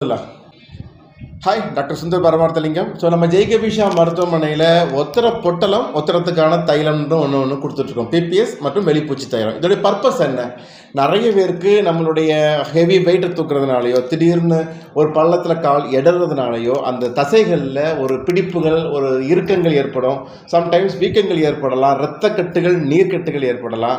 இல்ல. Hi doctor Sundar Paramarthalingam so நம்ம ஜெய்கபிஷா மருத்துவமனையில் ஒத்தர பொட்டலம் ஒத்தரத்துக்கான தைலம்னு ஒன்று ஒன்று கொடுத்துட்ருக்கோம். பிபிஎஸ் மற்றும் வெளிப்பூச்சி தைலம். இதோடைய பர்பஸ் என்ன? நிறைய பேருக்கு நம்மளுடைய ஹெவி வெயிட்டை தூக்குறதுனாலையோ திடீர்னு ஒரு பள்ளத்தில் கால் இடறதுனாலையோ அந்த தசைகளில் ஒரு பிடிப்புகள் ஒரு இறுக்கங்கள் ஏற்படும். சம்டைம்ஸ் வீக்கங்கள் ஏற்படலாம் இரத்தக்கட்டுகள் நீர்க்கட்டுகள் ஏற்படலாம்.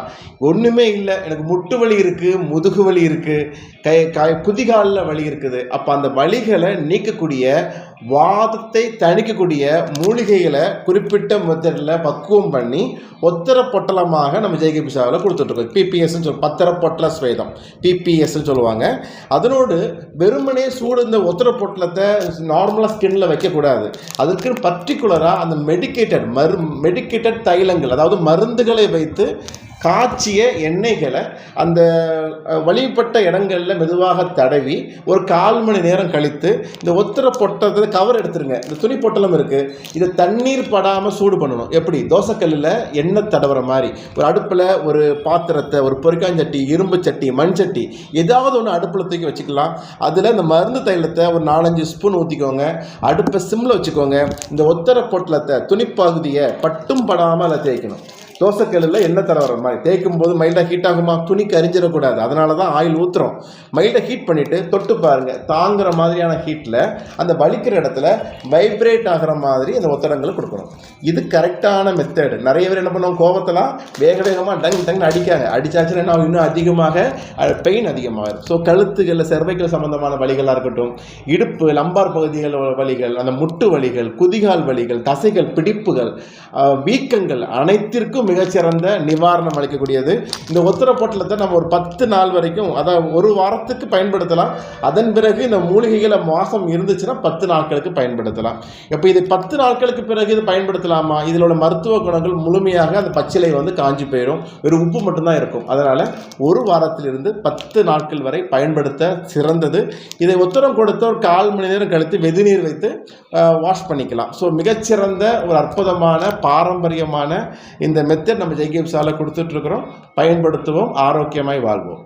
ஒன்றுமே இல்லை. எனக்கு முட்டு வலி இருக்குது முதுகு வலி இருக்குது கை கை குதிகாலில் வலி இருக்குது. அப்போ அந்த வலிகளை நீக்கக்கூடிய வாதத்தை தணிக்கக்கூடிய மூலிகைகளை குறிப்பிட்ட மெத்தடில் பக்குவம் பண்ணி ஒத்தர பொட்டலமாக நம்ம ஜெய்கபிசாவில் கொடுத்துட்ருக்கோம் பிபிஎஸ்ன்னு சொல் பத்திர பொட்டல ஸ்வேதம் பிபிஎஸ்ன்னு சொல்லுவாங்க. அதனோடு வெறுமனே சூடு இந்த ஒத்தர பொட்டலத்தை நார்மலாக ஸ்கின்னில் வைக்கக்கூடாது. அதுக்கு பர்டிகுலராக அந்த மெடிக்கேட்டட் மரு மெடிக்கேட்டட் தைலங்கள் அதாவது மருந்துகளை வைத்து காய்ச்சிய எண்ணெய்களை அந்த வழிபட்ட இடங்களில் மெதுவாக தடவி ஒரு கால் மணி நேரம் கழித்து இந்த ஒத்தரை பொட்டத்தை கவர் எடுத்துருங்க. இந்த துணி பொட்டலம் இருக்குது இதை தண்ணீர் படாமல் சூடு பண்ணணும். எப்படி? தோசைக்கல்லில் எண்ணெய் தடவுற மாதிரி. ஒரு அடுப்பில் ஒரு பாத்திரத்தை ஒரு பொறிக்காஞ்சட்டி இரும்பு சட்டி மண் சட்டி ஏதாவது ஒன்று அடுப்பில் தூக்கி வச்சுக்கலாம். அதில் இந்த மருந்து தைலத்தை ஒரு நாலஞ்சு ஸ்பூன் ஊற்றிக்கோங்க அடுப்பை சிம்மில் வச்சுக்கோங்க. இந்த ஒத்தரை பொட்டலத்தை துணிப்பகுதியை பட்டும் படாமல் அதில் தேய்க்கணும். தோசைக்கல்லில் எண்ணெய் தர வர மாதிரி. தேய்க்கும் போது மைல்டாக ஹீட் ஆகுமா? துணி கரிஞ்சிடக்கூடாது அதனால தான் ஆயில் ஊற்றுறோம் மைல்டாக ஹீட் பண்ணிவிட்டு தொட்டு பாருங்கள் தாங்குற மாதிரியான ஹீட்டில் அந்த வலிக்கிற இடத்துல வைப்ரேட் ஆகிற மாதிரி அந்த ஒத்தடங்களை கொடுக்கணும். இது கரெக்டான மெத்தடு நிறைய பேர் என்ன பண்ணுவோம் கோபத்தெல்லாம் வேக வேகமாக டங் டங்னு அடிக்காங்க. அடித்தாச்சுன்னா என்ன இன்னும் அதிகமாக பெயின் அதிகமாகும் ஸோ கழுத்துகளில் செர்வைக்கல் சம்மந்தமான வலிகளாக இருக்கட்டும் இடுப்பு லம்பார் பகுதிகள் வழிகள் அந்த முட்டு வலிகள் குதிகால் வலிகள் தசைகள் பிடிப்புகள் வீக்கங்கள் அனைத்திற்கும் மிகச்சிறந்த நிவாரணம் அளிக்கக்கூடியது. இந்த ஒத்தர நம்ம ஒரு பத்து நாள் வரைக்கும் அதாவது ஒரு வாரத்துக்கு பயன்படுத்தலாம். அதன் பிறகு இந்த மூலிகைகளை மாசம் இருந்துச்சுன்னா பத்து நாட்களுக்கு பயன்படுத்தலாம். இப்போ இது பத்து நாட்களுக்கு பிறகு இது பயன்படுத்தலாமா? இதில் உள்ள மருத்துவ குணங்கள் முழுமையாக அந்த பச்சிலை வந்து காஞ்சி போயிடும். வெறும் உப்பு மட்டும்தான் இருக்கும். அதனால் ஒரு வாரத்திலிருந்து பத்து நாட்கள் வரை பயன்படுத்த சிறந்தது. இதை உத்தரம் கொடுத்த ஒரு கால் மணி நேரம் கழித்து வெதுநீர் வைத்து வாஷ் பண்ணிக்கலாம். ஸோ மிகச்சிறந்த ஒரு அற்புதமான பாரம்பரியமான இந்த மெத் மெத்தட் நம்ம ஜெய்கேப்ஸால் கொடுத்துட்ருக்குறோம் பயன்படுத்துவோம் ஆரோக்கியமாய் வாழ்வோம்.